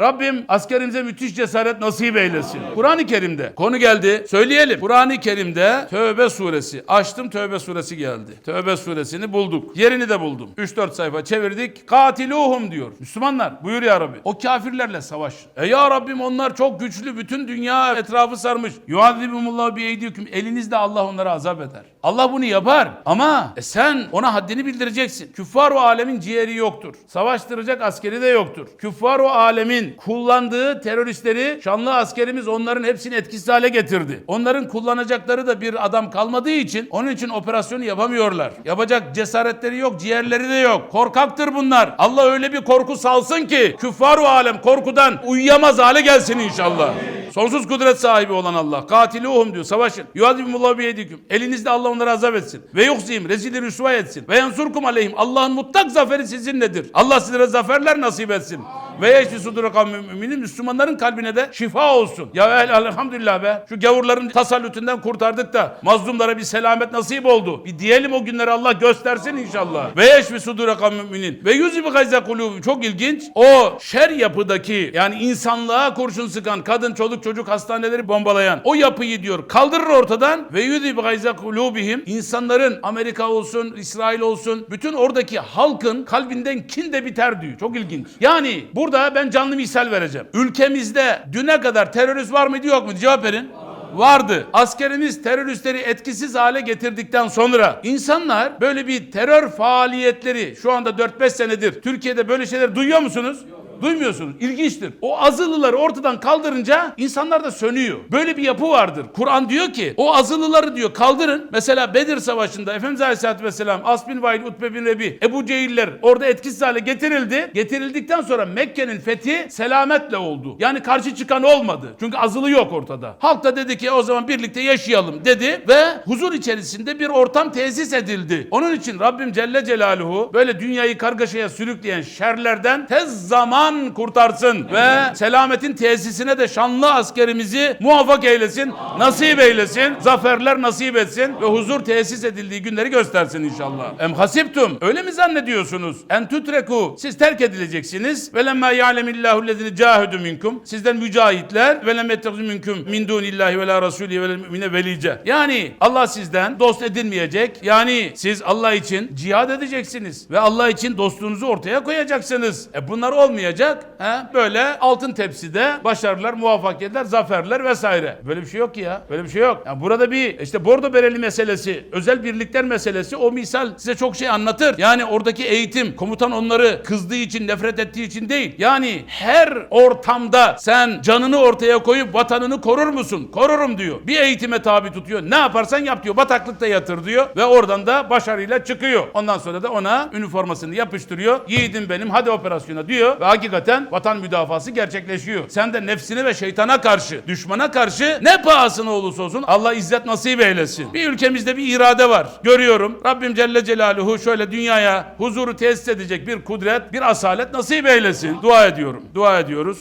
Rabbim askerimize müthiş cesaret nasip eylesin. Kur'an-ı Kerim'de konu geldi. Söyleyelim. Kur'an-ı Kerim'de Tövbe suresi. Açtım Tövbe suresi geldi. Tövbe suresini bulduk. Yerini de buldum. 3-4 sayfa çevirdik. Katiluhum diyor. Müslümanlar buyur ya Rabbi. O kafirlerle savaş. E ya Rabbim onlar çok güçlü. Bütün dünya etrafı sarmış. Yuazibumullahu bi eydiküm. Elinizde Allah onlara azap eder. Allah bunu yapar. Ama e sen ona haddini bildireceksin. Küffar o alemin ciğeri yoktur. Savaştıracak askeri de yoktur. Küffar o alemin kullandığı teröristleri şanlı askerimiz onların hepsini etkisiz hale getirdi. Onların kullanacakları da bir adam kalmadığı için onun için operasyonu yapamıyorlar. Yapacak cesaretleri yok, ciğerleri de yok. Korkaktır bunlar. Allah öyle bir korku salsın ki küffar alem korkudan uyuyamaz hale gelsin inşallah. Sonsuz kudret sahibi olan Allah. Katiluhum diyor. Savaşın. Yuazibumullahu biyediküm. Elinizde Allah onları azap etsin. Ve yuhzihim. Rezili rüsva etsin. Ve yansurkum aleyhim. Allah'ın mutlak zaferi sizinledir. Allah sizlere zaferler nasip etsin. Ve yeşli sudura müminin Müslümanların kalbine de şifa olsun. Ya el, elhamdülillah be. Şu gavurların tasallütünden kurtardık da mazlumlara bir selamet nasip oldu. Bir diyelim o günleri Allah göstersin inşallah. Ve yeşfi sudura müminin. Ve yüzü gayze kulubu. Çok ilginç. O şer yapıdaki yani insanlığa kurşun sıkan kadın, çoluk, çocuk hastaneleri bombalayan o yapıyı diyor kaldırır ortadan ve yüzü bir gayze kulubihim. İnsanların Amerika olsun, İsrail olsun bütün oradaki halkın kalbinden kin de biter diyor. Çok ilginç. Yani burada ben canlı misal vereceğim. Ülkemizde düne kadar terörist var mıydı yok mu? Cevap verin vardı. Askerimiz teröristleri etkisiz hale getirdikten sonra insanlar böyle bir terör faaliyetleri şu anda 4-5 senedir Türkiye'de böyle şeyler duyuyor musunuz? Duymuyorsunuz. İlginçtir. O azılıları ortadan kaldırınca insanlar da sönüyor. Böyle bir yapı vardır. Kur'an diyor ki o azılıları diyor kaldırın. Mesela Bedir Savaşı'nda Efendimiz Aleyhisselatü Vesselam As bin Vail, Utbe bin Rebi, Ebu Cehiller orada etkisiz hale getirildi. Getirildikten sonra Mekke'nin fethi selametle oldu. Yani karşı çıkan olmadı. Çünkü azılı yok ortada. Halk da dedi ki o zaman birlikte yaşayalım dedi ve huzur içerisinde bir ortam tesis edildi. Onun için Rabbim Celle Celaluhu böyle dünyayı kargaşaya sürükleyen şerlerden tez zaman kurtarsın ve selametin tesisine de şanlı askerimizi muvaffak eylesin, nasip eylesin, zaferler nasip etsin ve huzur tesis edildiği günleri göstersin inşallah. Em hasiptum öyle mi zannediyorsunuz? En tutreku siz terk edileceksiniz ve lemma ya'lemillahu lezine cahidu minkum sizden mücahitler ve lem yettehizu minkum min dunillahi ve la rasulihi ve mümine velice. Yani Allah sizden dost edinmeyecek. Yani siz Allah için cihad edeceksiniz ve Allah için dostluğunuzu ortaya koyacaksınız. E bunlar olmayacak. He? Böyle altın tepside başarılar, muvaffakiyetler, zaferler vesaire. Böyle bir şey yok ki ya. Böyle bir şey yok. Ya burada bir işte bordo bereli meselesi, özel birlikler meselesi o misal size çok şey anlatır. Yani oradaki eğitim, komutan onları kızdığı için, nefret ettiği için değil. Yani her ortamda sen canını ortaya koyup vatanını korur musun? Korurum diyor. Bir eğitime tabi tutuyor. Ne yaparsan yap diyor. Bataklıkta yatır diyor. Ve oradan da başarıyla çıkıyor. Ondan sonra da ona üniformasını yapıştırıyor. Yiğidim benim hadi operasyona diyor. Ve hakikaten vatan müdafası gerçekleşiyor. Sen de nefsine ve şeytana karşı, düşmana karşı ne pahasına olursa olsun Allah izzet nasip eylesin. Bir ülkemizde bir irade var. Görüyorum. Rabbim Celle Celaluhu şöyle dünyaya huzuru tesis edecek bir kudret, bir asalet nasip eylesin. Dua ediyorum. Dua ediyoruz.